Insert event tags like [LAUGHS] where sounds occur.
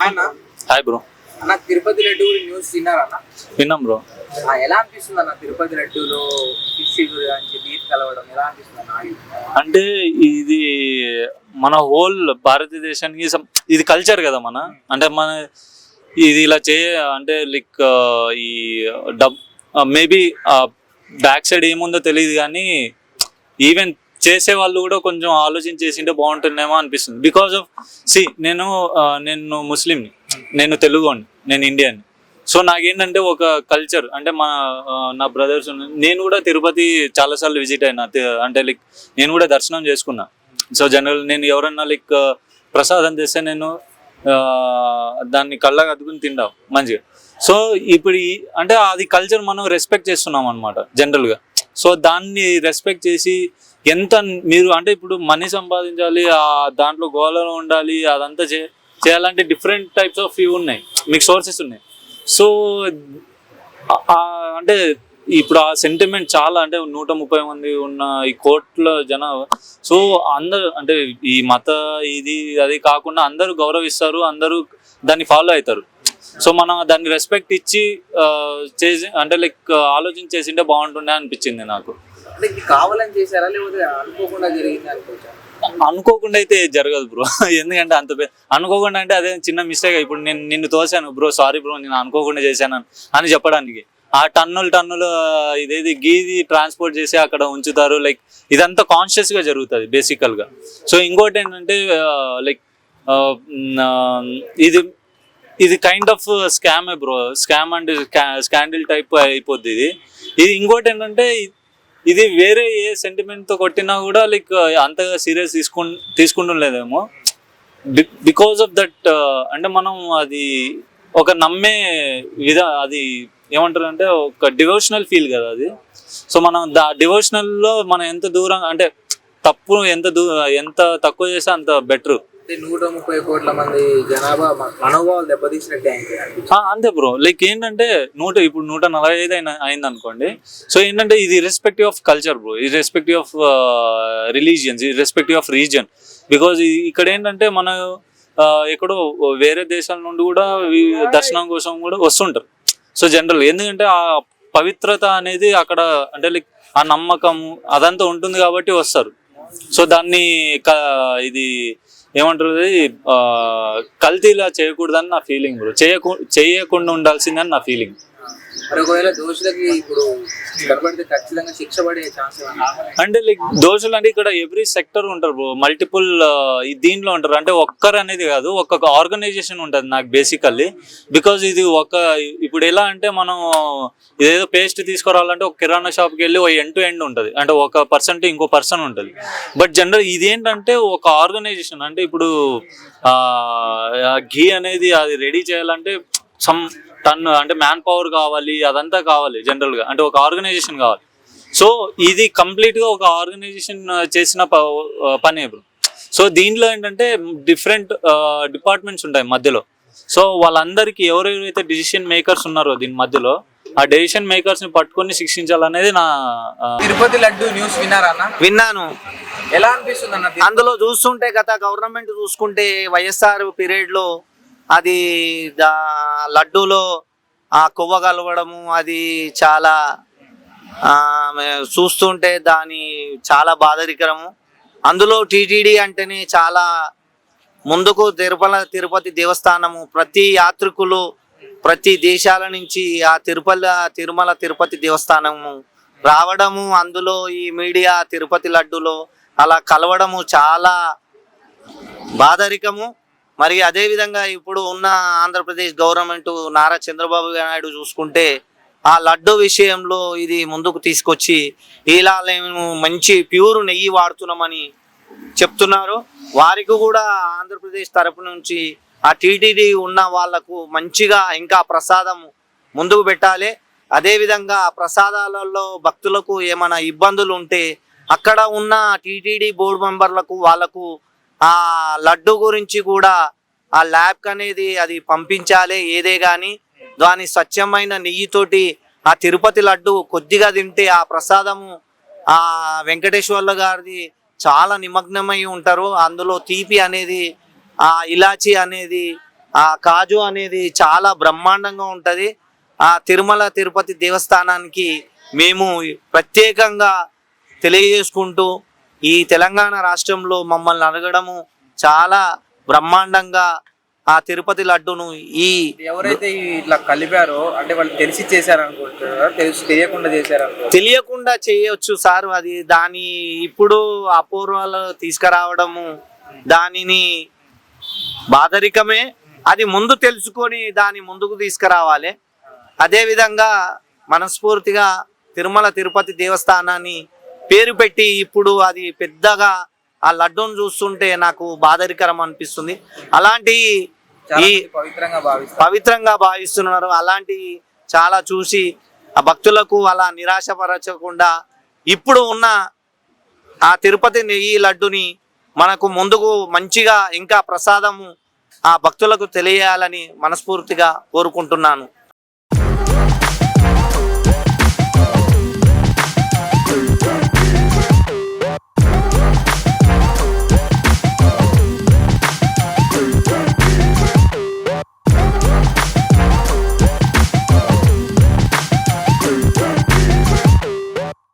Hi bro అన్న తిరుపతి లడ్డు గురించి news విన్నారన్న విన్నాం బ్రో ఎలా అనిపిస్తుంది అన్న తిరుపతి లడ్డూలో ఫిష్ గురించి బీఫ్ కలవడం? ఎలా అనిపిస్తుంది అంటే ఇది మన హోల్ భారతదేశానికి ఇది కల్చర్ కదా మన. అంటే మన ఇది ఇలా చే అంటే లైక్ ఈ డబ్ మేబీ బ్యాక్ సైడ్ ఏముందో తెలియదు కానీ ఈవెన్ చేసే వాళ్ళు కూడా కొంచెం ఆలోచన చేసింటే బాగుంటుందేమో అనిపిస్తుంది. బికాస్ ఆఫ్ సి నేను నేను ముస్లింని. నేను తెలుగుని. నేను ఇండియన్ సో నాకేంటంటే ఒక కల్చర్ అంటే మా నా బ్రదర్స్ నేను కూడా తిరుపతి చాలాసార్లు విజిట్ అయినా అంటే లైక్ నేను కూడా దర్శనం చేసుకున్నా. సో జనరల్ నేను ఎవరన్నా లైక్ ప్రసాదం చేస్తే నేను ఆ, దాన్ని కళ్ళగా అద్దుకుని తిండావు మంచిగా. సో ఇప్పుడు అంటే అది కల్చర్ మనం రెస్పెక్ట్ చేస్తున్నాం అనమాట జనరల్గా సో దాన్ని రెస్పెక్ట్ చేసి ఎంత మీరు అంటే ఇప్పుడు మనీ సంపాదించాలి ఆ దాంట్లో గోలలో ఉండాలి అదంతా చే చేయాలంటే డిఫరెంట్ టైప్స్ ఆఫ్ ఇవి ఉన్నాయి మీకు సోర్సెస్ ఉన్నాయి. సో అంటే ఇప్పుడు ఆ సెంటిమెంట్ చాలా అంటే నూట ముప్పై మంది ఉన్న ఈ కోట్ల జన సో అందరు అంటే ఈ మత ఇది అది కాకుండా అందరూ గౌరవిస్తారు అందరూ దాన్ని ఫాలో అవుతారు. సో మనం దాన్ని రెస్పెక్ట్ ఇచ్చి చేసి అంటే లైక్ ఆలోచన చేసింటే బాగుంటుండే అనిపించింది నాకు. కావాలని చేశారా? లేకపోతే అనుకోకుండా జరిగింది అనుకోకుండా అయితే జరగదు బ్రో. [LAUGHS] ఎందుకంటే అంత అనుకోకుండా అంటే అదే చిన్న మిస్టేక్ ఇప్పుడు నేను నిన్ను తోసాను బ్రో సారీ బ్రో నేను అనుకోకుండా చేశాను అని చెప్పడానికి. ఆ టన్నులు టన్నులు ఇదేది గీది ట్రాన్స్పోర్ట్ చేసి అక్కడ ఉంచుతారు లైక్ ఇదంతా కాన్షియస్గా జరుగుతుంది బేసికల్గా. సో ఇంకోటి ఏంటంటే లైక్ ఇది ఇది kind of scam bro scam and scandal type అయిపోద్ది ఇది. ఇది ఇంకోటి ఏంటంటే ఇది వేరే ఏ సెంటిమెంట్తో కొట్టినా కూడా లైక్ uh, అంతగా సీరియస్ తీసుకు తీసుకుంటుండలేదేమో బికాజ్ ఆఫ్ దట్ uh, అంటే మనం అది ఒక నమ్మే విధ అది ఏమంటారు అంటే ఒక డివోషనల్ ఫీల్ కదా అది. సో మనం దా డివోషనల్లో మనం ఎంత దూరం అంటే తప్పు ఎంత దూ ఎంత తక్కువ చేస్తే అంత బెటర్ నూట ముప్పై కోట్ల మంది జనాభా మనోభావాలు అంతే బ్రో. లైక్ ఏంటంటే నూట ఇప్పుడు నూట నలభై ఐదు అయిన అయింది అనుకోండి సో ఏంటంటే ఇది irrespective of culture bro. Irrespective of religions irrespective of region because ఇక్కడ ఏంటంటే మన ఆ, ఎక్కడో వేరే దేశాల నుండి కూడా దర్శనం కోసం కూడా వస్తుంటారు. సో జనరల్ ఎందుకంటే ఆ పవిత్రత అనేది అక్కడ అంటే లైక్ ఆ నమ్మకం అదంతా ఉంటుంది కాబట్టి వస్తారు. సో దాన్ని ఇది ఏమంటారు ఆ, కల్తీలా చేయకూడదని నా ఫీలింగ్ చేయకు చేయకుండా ఉండాల్సిందని నా ఫీలింగ్ మరి ఒకవేళ దోషులకి ఇప్పుడు కనబడితే ఖచ్చితంగా శిక్ష పడే ఛాన్స్ అంటే లైక్ దోషులు అంటే ఇక్కడ ఎవ్రీ సెక్టర్ ఉంటారు బ్రో. మల్టిపుల్ దీంట్లో ఉంటారు. అంటే ఒక్కరు అనేది కాదు ఒక్కొక్క ఆర్గనైజేషన్ ఉంటుంది నాకు బేసికల్లీ బికాజ్ ఇది ఒక ఇప్పుడు ఎలా అంటే మనం ఇదేదో పేస్ట్ తీసుకురావాలంటే ఒక కిరాణా షాప్కి వెళ్ళి ఒక ఎండ్ టు ఎండ్ ఉంటుంది. అంటే ఒక పర్సన్ టు ఇంకో పర్సన్ ఉంటుంది. బట్ జనరల్ ఇదేంటంటే ఒక ఆర్గనైజేషన్. అంటే ఇప్పుడు ఘీ అనేది అది రెడీ చేయాలంటే సమ్ టన్ అంటే మ్యాన్ పవర్ కావాలి అదంతా కావాలి జనరల్గా అంటే ఒక ఆర్గనైజేషన్ కావాలి. సో ఇది కంప్లీట్గా ఒక ఆర్గనైజేషన్ చేసిన ప- పని ఇప్పుడు సో దీంట్లో ఏంటంటే డిఫరెంట్ డిపార్ట్మెంట్స్ ఉంటాయి మధ్యలో. సో వాళ్ళందరికీ ఎవరెవరైతే డిసిషన్ మేకర్స్ ఉన్నారో దీని మధ్యలో ఆ డెసిషన్ మేకర్స్ని పట్టుకొని శిక్షించాలనేది నా తిరుపతి లడ్డు న్యూస్ విన్నారా విన్నాను. ఎలా అనిపిస్తుంది అందులో చూస్తుంటే గత గవర్నమెంట్ చూసుకుంటే వైఎస్ఆర్ పీరియడ్లో అది దా- లడ్డూలో ఆ కొవ్వ కలవడము అది చాలా చూస్తుంటే దాని చాలా బాధరికరము అందులో టీటీడీ అంటేనే చాలా ముందుకు తిరుపల తిరుపతి దేవస్థానము. ప్రతి యాత్రికులు ప్రతి దేశాల నుంచి ఆ తిరుపల తిరుమల తిరుపతి దేవస్థానము రావడము. అందులో ఈ మీడియా తిరుపతి లడ్డులో అలా కలవడము చాలా బాధరికము మరి అదే విధంగా ఇప్పుడు ఉన్న ఆంధ్రప్రదేశ్ గవర్నమెంట్ నారా చంద్రబాబు నాయుడు చూసుకుంటే ఆ లడ్డు విషయంలో ఇది ముందుకు తీసుకొచ్చి ఇలా మేము మంచి ప్యూర్ నెయ్యి వాడుతున్నామని చెప్తున్నారు. వారికి కూడా ఆంధ్రప్రదేశ్ తరపు నుంచి ఆ టీటీడీ ఉన్న వాళ్ళకు మంచిగా ఇంకా ప్రసాదం ముందుకు పెట్టాలి. అదేవిధంగా ప్రసాదాలలో భక్తులకు ఏమైనా ఇబ్బందులు ఉంటే అక్కడ ఉన్న టీటీడీ బోర్డు మెంబర్లకు వాళ్ళకు ఆ లడ్డు గురించి కూడా ఆ ల్యాబ్ అనేది అది పంపించాలి ఏదే కానీ దాని స్వచ్ఛమైన నెయ్యితోటి ఆ తిరుపతి లడ్డు కొద్దిగా తింటే ఆ ప్రసాదము ఆ వెంకటేశ్వర్ల గారిది చాలా నిమగ్నమై ఉంటారు. అందులో తీపి అనేది ఆ ఇలాచి అనేది ఆ కాజు అనేది చాలా బ్రహ్మాండంగా ఉంటుంది. ఆ తిరుమల తిరుపతి దేవస్థానానికి మేము ప్రత్యేకంగా తెలియజేసుకుంటూ ఈ తెలంగాణ రాష్ట్రంలో మమ్మల్ని అడగడము చాలా బ్రహ్మాండంగా ఆ తిరుపతి లడ్డును ఈ ఎవరైతే ఇట్లా కలిపారో అంటే వాళ్ళు తెలిసి చేశారు అనుకుంటున్నారా తెలిసి తెలియకుండా చేశారు? తెలియకుండా చేయొచ్చు సార్. అది దాని ఇప్పుడు అపూర్వాలు తీసుకురావడము దానిని బాధరికమే. అది ముందు తెలుసుకొని దాని ముందుకు తీసుకురావాలి. అదే విధంగా మనస్ఫూర్తిగా తిరుమల తిరుపతి దేవస్థానాన్ని పేరు పెట్టి ఇప్పుడు అది పెద్దగా ఆ లడ్డూను చూస్తుంటే నాకు బాధరికరం అనిపిస్తుంది. అలాంటి ఈ పవిత్రంగా పవిత్రంగా భావిస్తున్నారు. అలాంటి చాలా చూసి ఆ భక్తులకు అలా నిరాశపరచకుండా ఇప్పుడు ఉన్న ఆ తిరుపతి నెయ్యి లడ్డుని మనకు ముందుకు మంచిగా ఇంకా ప్రసాదము ఆ భక్తులకు తెలియాలని మనస్ఫూర్తిగా కోరుకుంటున్నాను.